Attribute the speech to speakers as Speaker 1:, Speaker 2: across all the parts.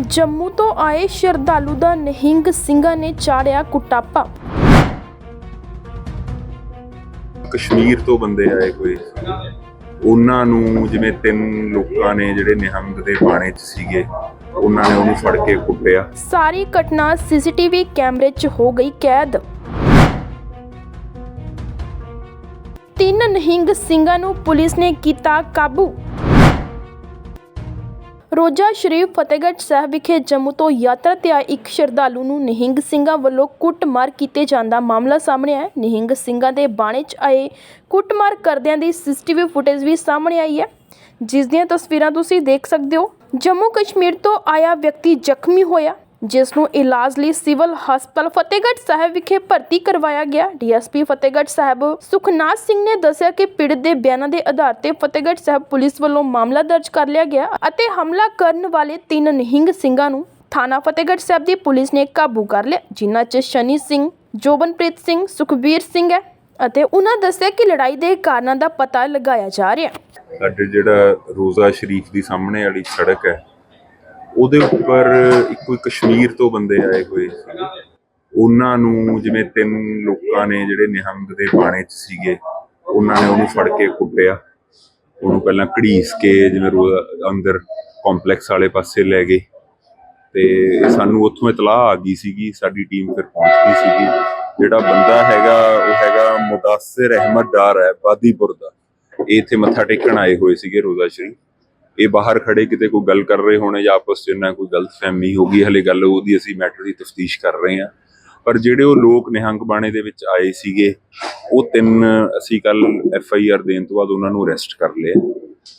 Speaker 1: ਜੰਮੂ ਤੋਂ ਆਏ ਸ਼ਰਧਾਲੂ ਦਾ ਨਿਹੰਗ ਸਿੰਘਾਂ ਨੇ ਚਾੜਿਆ ਕੁਟਾਪਾ।
Speaker 2: ਕਸ਼ਮੀਰ ਤੋਂ ਬੰਦੇ ਆਏ ਕੋਈ? ਉਹਨਾਂ ਨੂੰ ਜਿਵੇਂ ਤਿੰਨ ਲੋਕਾਂ ਨੇ ਜਿਹੜੇ ਨਿਹੰਗ ਦੇ ਬਾਣੇ 'ਚ ਸੀਗੇ ਉਹਨਾਂ ਨੇ ਉਹਨੂੰ ਫੜ ਕੇ ਕੁੱਟਿਆ।
Speaker 1: ਸਾਰੀ ਘਟਨਾ ਸੀਸੀਟੀਵੀ ਕੈਮਰੇ 'ਚ ਹੋ ਗਈ ਕੈਦ। ਤਿੰਨ ਨਿਹੰਗ ਸਿੰਘਾਂ ਨੂੰ ਪੁਲਿਸ ਨੇ ਕੀਤਾ ਕਾਬੂ। ਰੋਜਾ ਸ਼ਰੀਫ ਫਤਿਹਗੜ੍ਹ ਸਾਹਿਬ ਵਿਖੇ ਜੰਮੂ ਤੋਂ ਯਾਤਰਾ ਤੇ ਆਏ ਇੱਕ ਸ਼ਰਧਾਲੂ ਨੂੰ ਨਿਹੰਗ ਸਿੰਘਾਂ ਵੱਲੋਂ ਕੁੱਟਮਾਰ ਕੀਤੇ ਜਾਣ ਦਾ ਮਾਮਲਾ ਸਾਹਮਣੇ ਆਇਆ। ਹੈ। ਨਿਹੰਗ ਸਿੰਘਾਂ ਦੇ ਬਾਣੇ 'ਚ ਆਏ ਕੁੱਟਮਾਰ ਕਰਦਿਆਂ ਦੀ ਸੀਸੀਟੀਵੀ ਫੁਟੇਜ ਵੀ ਸਾਹਮਣੇ ਆਈ ਹੈ। ਜਿਸ ਦੀਆਂ ਤਸਵੀਰਾਂ ਤੁਸੀਂ ਦੇਖ ਸਕਦੇ ਹੋ। ਜੰਮੂ ਕਸ਼ਮੀਰ ਤੋਂ ਆਇਆ ਵਿਅਕਤੀ ਜ਼ਖਮੀ ਹੋਇਆ। ਜਿਸ ਨੂੰ ਇਲਾਜ ਲਈ ਸਿਵਲ ਹਸਪਤਾਲ ਫਤਿਹਗੜ੍ਹ ਸਾਹਿਬ ਵਿਖੇ ਭਰਤੀ ਕਰਵਾਇਆ ਗਿਆ। ਡੀਐਸਪੀ ਫਤਿਹਗੜ੍ਹ ਸਾਹਿਬ ਸੁਖਨਾਥ ਸਿੰਘ ਨੇ ਦੱਸਿਆ ਕਿ ਪੀੜਤ ਦੇ ਬਿਆਨਾਂ ਦੇ ਆਧਾਰ ਤੇ ਫਤਿਹਗੜ੍ਹ ਸਾਹਿਬ ਪੁਲਿਸ ਵੱਲੋਂ ਮਾਮਲਾ ਦਰਜ ਕਰ ਲਿਆ ਗਿਆ ਅਤੇ ਹਮਲਾ ਕਰਨ ਵਾਲੇ ਤਿੰਨ ਨਿਹੰਗ ਸਿੰਘਾਂ ਨੂੰ ਥਾਣਾ ਫਤਿਹਗੜ੍ਹ ਸਾਹਿਬ ਦੀ ਪੁਲਿਸ ਨੇ ਕਾਬੂ ਕਰ ਲਿਆ, ਜਿਨ੍ਹਾਂ 'ਚ ਸ਼ਨੀ ਸਿੰਘ, ਜੋਬਨਪ੍ਰੀਤ ਸਿੰਘ, ਸੁਖਬੀਰ ਸਿੰਘ ਹੈ ਅਤੇ ਉਹਨਾਂ ਦੱਸਿਆ ਕਿ ਲੜਾਈ ਦੇ ਕਾਰਨਾਂ ਦਾ ਪਤਾ ਲਗਾਇਆ ਜਾ ਰਿਹਾ।
Speaker 2: ਸਾਡੇ ਜਿਹੜਾ ਰੋਜ਼ਾ ਸ਼ਰੀਫ ਦੀ ਸਾਹਮਣੇ ਵਾਲੀ ਸੜਕ ਹੈ ਉਹਦੇ ਉੱਪਰ ਇੱਕ ਕਸ਼ਮੀਰ ਤੋਂ ਬੰਦੇ ਆਏ ਹੋਏ ਸੀਗੇ। ਉਹਨਾਂ ਨੂੰ ਜਿਵੇਂ ਤਿੰਨ ਲੋਕਾਂ ਨੇ ਜਿਹੜੇ ਨਿਹੰਗ ਦੇ ਬਾਣੇ 'ਚ ਸੀਗੇ, ਉਹਨਾਂ ਨੇ ਉਹਨੂੰ ਫੜ ਕੇ ਕੁੱਟਿਆ। ਉਹਨੂੰ ਪਹਿਲਾਂ ਘੜੀਸ ਕੇ ਜਿਵੇਂ ਅੰਦਰ ਕੰਪਲੈਕਸ ਵਾਲੇ ਪਾਸੇ ਲੈ ਗਏ। ਤੇ ਸਾਨੂੰ ਉੱਥੋਂ ਇਤਲਾਹ ਆ ਗਈ ਸੀਗੀ, ਸਾਡੀ ਟੀਮ ਫਿਰ ਪਹੁੰਚ ਗਈ ਸੀਗੀ। ਜਿਹੜਾ ਬੰਦਾ ਹੈਗਾ, ਉਹ ਹੈਗਾ ਮੁਦਾਸਿਰ ਅਹਿਮਦ ਡਾਰ ਹੈ ਬਾਦੀਪੁਰ ਦਾ। ਇਹ ਇੱਥੇ ਮੱਥਾ ਟੇਕਣ ਆਏ ਹੋਏ ਸੀਗੇ ਰੋਜ਼ਾ ਸ਼ਰੀਫ। ਇਹ ਬਾਹਰ ਖੜੇ ਕਿਤੇ ਕੋਈ ਗੱਲ ਕਰ ਰਹੇ ਹੋਣੇ ਜਾਂ ਆਪਸ 'ਚ ਇਹਨਾਂ ਕੋਈ ਗਲਤਫਹਿਮੀ ਹੋ ਗਈ ਹਲੇ ਗੱਲ ਉਹਦੀ ਅਸੀਂ ਮੈਟਰ ਦੀ ਤਫਤੀਸ਼ ਕਰ ਰਹੇ ਹਾਂ। ਪਰ ਜਿਹੜੇ ਉਹ ਲੋਕ ਨਿਹੰਗ ਬਾਣੇ ਦੇ ਵਿੱਚ ਆਏ ਸੀਗੇ ਉਹ ਤਿੰਨ ਅਸੀਂ ਕੱਲ ਐਫ ਆਈ ਆਰ ਦੇਣ ਤੋਂ ਬਾਅਦ ਉਹਨਾਂ ਨੂੰ ਅਰੈਸਟ ਕਰ ਲਿਆ।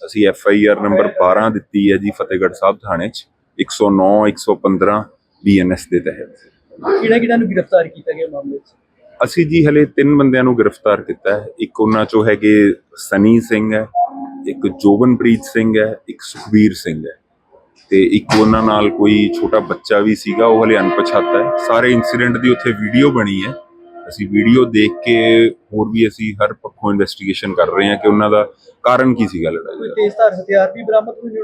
Speaker 2: ਅਸੀਂ ਐਫ ਆਈ ਆਰ ਨੰਬਰ 12 ਦਿੱਤੀ ਹੈ ਜੀ ਫਤਿਹਗੜ੍ਹ ਸਾਹਿਬ ਥਾਣੇ 'ਚ 109 115 ਬੀਐਨਐਸ ਦੇ ਤਹਿਤ।
Speaker 3: ਕਿਹੜਾ ਕਿਹੜਾ ਨੂੰ ਗ੍ਰਿਫਤਾਰ ਕੀਤਾ ਗਿਆ ਮਾਮਲੇ 'ਚ?
Speaker 2: ਅਸੀਂ ਜੀ ਹਲੇ ਤਿੰਨ ਬੰਦਿਆਂ ਨੂੰ ਗ੍ਰਿਫਤਾਰ ਕੀਤਾ ਹੈ। ਇੱਕ ਉਹਨਾਂ ਚੋਂ ਹੈਗੇ ਸਨੀ ਸਿੰਘ ਹੈ ਇੱਕ ਜੋਬਨਪ੍ਰੀਤ ਸਿੰਘ ਹੈ ਇੱਕ ਸੁਖਬੀਰ ਸਿੰਘ ਹੈ। ਤੇ ਇੱਕ ਉਹਨਾਂ ਨਾਲ ਕੋਈ ਛੋਟਾ ਬੱਚਾ ਵੀ ਸੀਗਾ ਉਹ ਹਲੇ ਅਣਪਛਾਤਾ ਹੈ। ਸਾਰੇ ਇਨਸੀਡੈਂਟ ਦੀ ਉੱਥੇ ਵੀਡੀਓ ਬਣੀ ਹੈ। ਅਸੀਂ ਵੀਡੀਓ ਦੇਖ ਕੇ ਹੋਰ ਵੀ ਅਸੀਂ ਹਰ ਪੱਖੋਂ ਇਨਵੈਸਟੀਗੇਸ਼ਨ ਕਰ ਰਹੇ ਹਾਂ ਕਿ ਉਹਨਾਂ ਦਾ ਕਾਰਨ ਕੀ ਸੀਗਾ ਲੜਾਈ ਦਾ।
Speaker 3: ਤੇਜ਼ਧਾਰ ਹਥਿਆਰ ਵੀ ਬਰਾਮਦ ਹੋਏ ਨੇ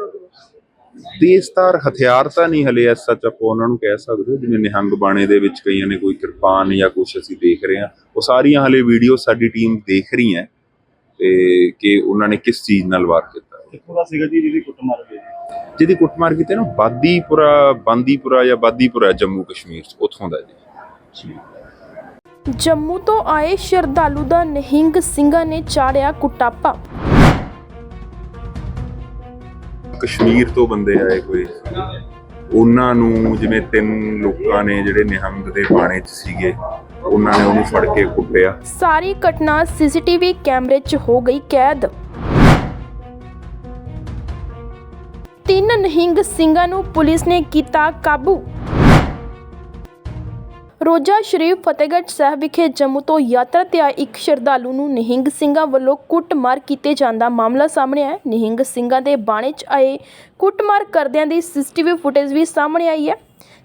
Speaker 2: ਤੇਜ਼ਧਾਰ ਹਥਿਆਰ ਤਾਂ ਨਹੀਂ ਹਲੇ ਐਸ ਸੱਚ ਆਪਾਂ ਉਹਨਾਂ ਨੂੰ ਕਹਿ ਸਕਦੇ। ਜਿਵੇਂ ਨਿਹੰਗ ਬਾਣੇ ਦੇ ਵਿੱਚ ਕਈਆਂ ਨੇ ਕੋਈ ਕਿਰਪਾਨ ਜਾਂ ਕੁਝ ਅਸੀਂ ਦੇਖ ਰਹੇ ਹਾਂ। ਉਹ ਸਾਰੀਆਂ ਹਲੇ ਵੀਡੀਓ ਸਾਡੀ ਟੀਮ ਦੇਖ ਰਹੀ ਹੈ ਤੇ ਕਿ ਉਹਨਾਂ ਨੇ ਕਿਸ ਚੀਜ਼ ਨਾਲ ਵਾਰ ਕੀਤਾ
Speaker 3: ਦਾ ਸੀਗਾ ਜੀ ਜਿਹਦੀ ਕੁੱਟਮਾਰ ਹੋਈ
Speaker 2: ਜਿਹਦੀ ਕੁੱਟਮਾਰ ਕੀਤੀ ਨਾ ਬਾਦੀਪੁਰਾ ਬਾਂਦੀਪੁਰਾ ਜਾਂ ਬਾਦੀਪੁਰਾ ਜੰਮੂ ਕਸ਼ਮੀਰ ਚ ਉੱਥੋਂ ਦਾ ਜੀ।
Speaker 1: ਜੰਮੂ ਤੋਂ ਆਏ ਸ਼ਰਧਾਲੂ ਦਾ ਨਿਹੰਗ ਸਿੰਘਾਂ ਨੇ ਚਾੜਿਆ ਕੁਟਾਪਾ।
Speaker 2: ਕਸ਼ਮੀਰ ਤੋਂ ਬੰਦੇ ਆਏ ਹੋਏ ਉਹਨਾਂ ਨੂੰ ਜਿਵੇਂ ਤਿੰਨ ਲੋਕਾਂ ਨੇ ਜਿਹੜੇ ਨਿਹੰਗ ਦੇ ਬਾਣੇ 'ਚ ਸੀਗੇ, ਉਹਨਾਂ ਨੇ ਉਹਨੂੰ ਫੜ ਕੇ ਕੁੱਟਿਆ।
Speaker 1: ਸਾਰੀ ਘਟਨਾ ਸੀਸੀਟੀਵੀ ਕੈਮਰੇ 'ਚ ਹੋ ਗਈ ਕੈਦ। ਤਿੰਨ ਨਿਹੰਗ ਸਿੰਘਾਂ ਨੂੰ ਪੁਲਿਸ ਨੇ ਕੀਤਾ ਕਾਬੂ। ਰੋਜਾ ਸ਼ਰੀਫ ਫਤਿਹਗੜ੍ਹ ਸਾਹਿਬ ਵਿਖੇ ਜੰਮੂ ਤੋਂ ਯਾਤਰਾ ਤੇ ਆਏ ਇੱਕ ਸ਼ਰਧਾਲੂ ਨੂੰ ਨਿਹੰਗ ਸਿੰਘਾਂ ਵੱਲੋਂ ਕੁੱਟਮਾਰ ਕੀਤੇ ਜਾਣ ਦਾ ਮਾਮਲਾ ਸਾਹਮਣੇ ਆਇਆ। ਹੈ। ਨਿਹੰਗ ਸਿੰਘਾਂ ਦੇ ਬਾਣੇ 'ਚ ਆਏ ਕੁੱਟਮਾਰ ਕਰਦਿਆਂ ਦੀ ਸੀਸੀਟੀਵੀ ਫੁਟੇਜ ਵੀ ਸਾਹਮਣੇ ਆਈ ਹੈ।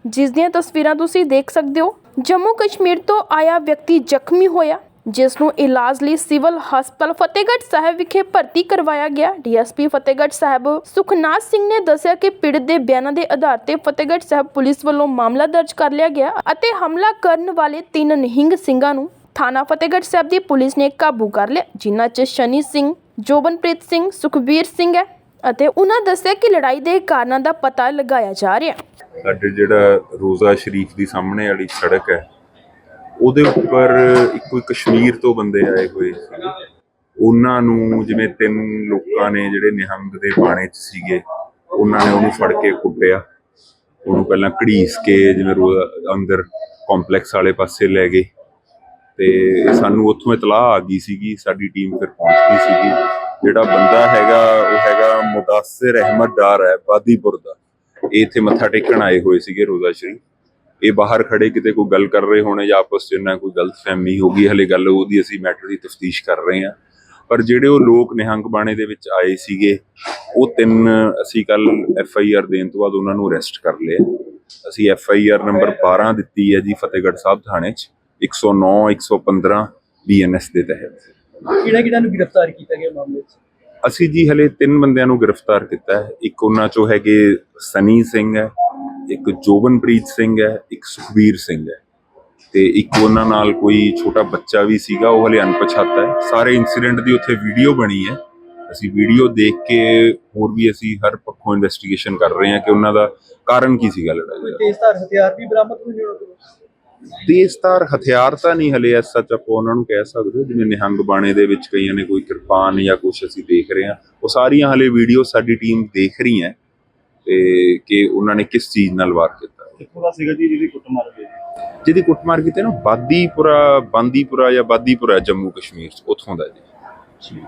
Speaker 1: ਜਿਸ ਦੀਆਂ ਤਸਵੀਰਾਂ ਤੁਸੀਂ ਦੇਖ ਸਕਦੇ ਹੋ। ਜੰਮੂ ਕਸ਼ਮੀਰ ਤੋਂ ਆਇਆ ਵਿਅਕਤੀ ਜ਼ਖਮੀ ਹੋਇਆ। ਜਿਸ ਨੂੰ ਇਲਾਜ ਲਈ ਸਿਵਲ ਹਸਪਤਾਲ ਫਤਿਹਗੜ੍ਹ ਸਾਹਿਬ ਵਿਖੇ ਭਰਤੀ ਕਰਵਾਇਆ ਗਿਆ। ਡੀਐਸਪੀ ਫਤਿਹਗੜ੍ਹ ਸਾਹਿਬ ਸੁਖਨਾਥ ਸਿੰਘ ਨੇ ਦੱਸਿਆ ਕਿ ਪੀੜਤ ਦੇ ਬਿਆਨਾਂ ਦੇ ਆਧਾਰ ਤੇ ਫਤਿਹਗੜ੍ਹ ਸਾਹਿਬ ਪੁਲਿਸ ਵੱਲੋਂ ਮਾਮਲਾ ਦਰਜ ਕਰ ਲਿਆ ਗਿਆ ਅਤੇ ਹਮਲਾ ਕਰਨ ਵਾਲੇ ਤਿੰਨ ਨਿਹੰਗ ਸਿੰਘਾਂ ਨੂੰ ਥਾਣਾ ਫਤਿਹਗੜ੍ਹ ਸਾਹਿਬ ਦੀ ਪੁਲਿਸ ਨੇ ਕਾਬੂ ਕਰ ਲਿਆ, ਜਿਨ੍ਹਾਂ 'ਚ ਸ਼ਨੀ ਸਿੰਘ, ਜੋਬਨਪ੍ਰੀਤ ਸਿੰਘ, ਸੁਖਬੀਰ ਸਿੰਘ ਹੈ ਅਤੇ ਉਹਨਾਂ ਦੱਸਿਆ ਕਿ ਲੜਾਈ ਦੇ ਕਾਰਨਾਂ ਦਾ ਪਤਾ ਲਗਾਇਆ ਜਾ ਰਿਹਾ।
Speaker 2: ਸਾਡੇ ਜਿਹੜਾ ਰੋਜ਼ਾ ਸ਼ਰੀਫ ਦੀ ਸਾਹਮਣੇ ਵਾਲੀ ਸੜਕ ਹੈ ਉਹਦੇ ਉੱਪਰ ਇੱਕ ਕੋਈ ਕਸ਼ਮੀਰ ਤੋਂ ਬੰਦੇ ਆਏ ਹੋਏ ਸੀ। ਉਹਨਾਂ ਨੂੰ ਜਿਵੇਂ ਤਿੰਨ ਲੋਕਾਂ ਨੇ ਜਿਹੜੇ ਨਿਹੰਗ ਦੇ ਬਾਣੇ 'ਚ ਸੀਗੇ, ਉਹਨਾਂ ਨੇ ਉਹਨੂੰ ਫੜ ਕੇ ਕੁੱਟਿਆ। ਉਹਨੂੰ ਪਹਿਲਾਂ ਘੜੀਸ ਕੇ ਜਿਵੇਂ ਅੰਦਰ ਕੰਪਲੈਕਸ ਵਾਲੇ ਪਾਸੇ ਲੈ ਗਏ। ਤੇ ਸਾਨੂੰ ਉੱਥੋਂ ਇਤਲਾਹ ਆ ਗਈ ਸੀਗੀ, ਸਾਡੀ ਟੀਮ ਫਿਰ ਪਹੁੰਚ ਗਈ ਸੀਗੀ। ਜਿਹੜਾ ਬੰਦਾ ਹੈਗਾ, ਉਹ ਹੈਗਾ ਮੁਦਾਸਿਰ ਅਹਿਮਦ ਡਾਰ ਹੈ, ਬਾਦੀਪੁਰ ਦਾ। ਇਹ ਇੱਥੇ ਮੱਥਾ ਟੇਕਣ ਆਏ ਹੋਏ ਸੀਗੇ ਰੋਜ਼ਾ ਸ਼ਰੀਫ। ਇਹ ਬਾਹਰ ਖੜੇ ਕਿਤੇ ਕੋਈ ਗੱਲ ਕਰ ਰਹੇ ਹੋਣੇ ਜਾਂ ਆਪਸ 'ਚ ਇਹਨਾਂ ਕੋਈ ਗਲਤਫਹਿਮੀ ਹੋ ਗਈ ਹਲੇ ਗੱਲ ਉਹਦੀ ਅਸੀਂ ਮੈਟਰ ਦੀ ਤਫਤੀਸ਼ ਕਰ ਰਹੇ ਹਾਂ। ਪਰ ਜਿਹੜੇ ਉਹ ਲੋਕ ਨਿਹੰਗ ਬਾਣੇ ਦੇ ਵਿੱਚ ਆਏ ਸੀਗੇ ਉਹ ਤਿੰਨ ਅਸੀਂ ਕੱਲ ਐਫ ਆਈ ਆਰ ਦੇਣ ਤੋਂ ਬਾਅਦ ਉਹਨਾਂ ਨੂੰ ਅਰੈਸਟ ਕਰ ਲਿਆ। ਅਸੀਂ ਐਫ ਆਈ ਆਰ ਨੰਬਰ 12 ਦਿੱਤੀ ਹੈ ਜੀ ਫਤਿਹਗੜ੍ਹ ਸਾਹਿਬ ਥਾਣੇ 'ਚ 109 115 ਬੀਐਨਐਸ ਦੇ ਤਹਿਤ।
Speaker 3: ਕਿਹੜਾ ਕਿਹੜਾ ਨੂੰ ਗ੍ਰਿਫਤਾਰ ਕੀਤਾ ਗਿਆ ਮਾਮਲੇ 'ਚ?
Speaker 2: ਅਸੀਂ ਜੀ ਹਲੇ ਤਿੰਨ ਬੰਦਿਆਂ ਨੂੰ ਗ੍ਰਿਫਤਾਰ ਕੀਤਾ ਹੈ। ਇੱਕ ਉਹਨਾਂ ਚੋਂ ਹੈਗੇ ਸਨੀ ਸਿੰਘ ਹੈ ਇੱਕ ਜੋਬਨਪ੍ਰੀਤ ਸਿੰਘ ਹੈ ਇੱਕ ਸੁਖਬੀਰ ਸਿੰਘ ਹੈ। ਤੇ ਇੱਕ ਉਹਨਾਂ ਨਾਲ ਕੋਈ ਛੋਟਾ ਬੱਚਾ ਵੀ ਸੀਗਾ ਉਹ ਹਲੇ ਅਣਪਛਾਤਾ ਹੈ। ਸਾਰੇ ਇਨਸੀਡੈਂਟ ਦੀ ਉੱਥੇ ਵੀਡੀਓ ਬਣੀ ਹੈ। ਅਸੀਂ ਵੀਡੀਓ ਦੇਖ ਕੇ ਹੋਰ ਵੀ ਅਸੀਂ ਹਰ ਪੱਖੋਂ ਇਨਵੈਸਟੀਗੇਸ਼ਨ ਕਰ ਰਹੇ ਹਾਂ ਕਿ ਉਹਨਾਂ ਦਾ ਕਾਰਨ ਕੀ ਸੀਗਾ ਲੜਾਈ ਦਾ।
Speaker 3: ਤੇਜ਼ਧਾਰ ਹਥਿਆਰ ਵੀ ਬਰਾਮਦ ਹੋਏ ਨੇ ਉਹਨਾਂ ਕੋਲੋਂ?
Speaker 2: ਤੇਜ਼ਧਾਰ ਹਥਿਆਰ ਤਾਂ ਨਹੀਂ ਹਲੇ ਐਸ ਸੱਚ ਆਪਾਂ ਉਹਨਾਂ ਨੂੰ ਕਹਿ ਸਕਦੇ ਜਿਵੇਂ ਨਿਹੰਗ ਬਾਣੇ ਦੇ ਵਿੱਚ ਕਈਆਂ ਨੇ ਕੋਈ ਕਿਰਪਾਨ ਜਾਂ ਕੁਝ ਅਸੀਂ ਦੇਖ ਰਹੇ ਹਾਂ। ਉਹ ਸਾਰੀਆਂ ਹਲੇ ਵੀਡੀਓ ਸਾਡੀ ਟੀਮ ਦੇਖ ਰਹੀ ਹੈ ਤੇ ਕਿ ਉਹਨਾਂ ਨੇ ਕਿਸ ਚੀਜ਼ ਨਾਲ ਵਾਰ ਕੀਤਾ?
Speaker 3: ਕਿੱਥੋਂ ਸੀਗਾ ਜੀ ਜਿਹਦੀ ਕੁੱਟਮਾਰ ਹੋਈ?
Speaker 2: ਜਿਹਦੀ ਕੁੱਟਮਾਰ ਕੀਤੀ ਨਾ ਬਾਦੀਪੁਰਾ ਬਾਂਦੀਪੁਰਾ ਜਾਂ ਬਾਦੀਪੁਰਾ ਜੰਮੂ ਕਸ਼ਮੀਰ ਉੱਥੋਂ ਦਾ ਜੀ।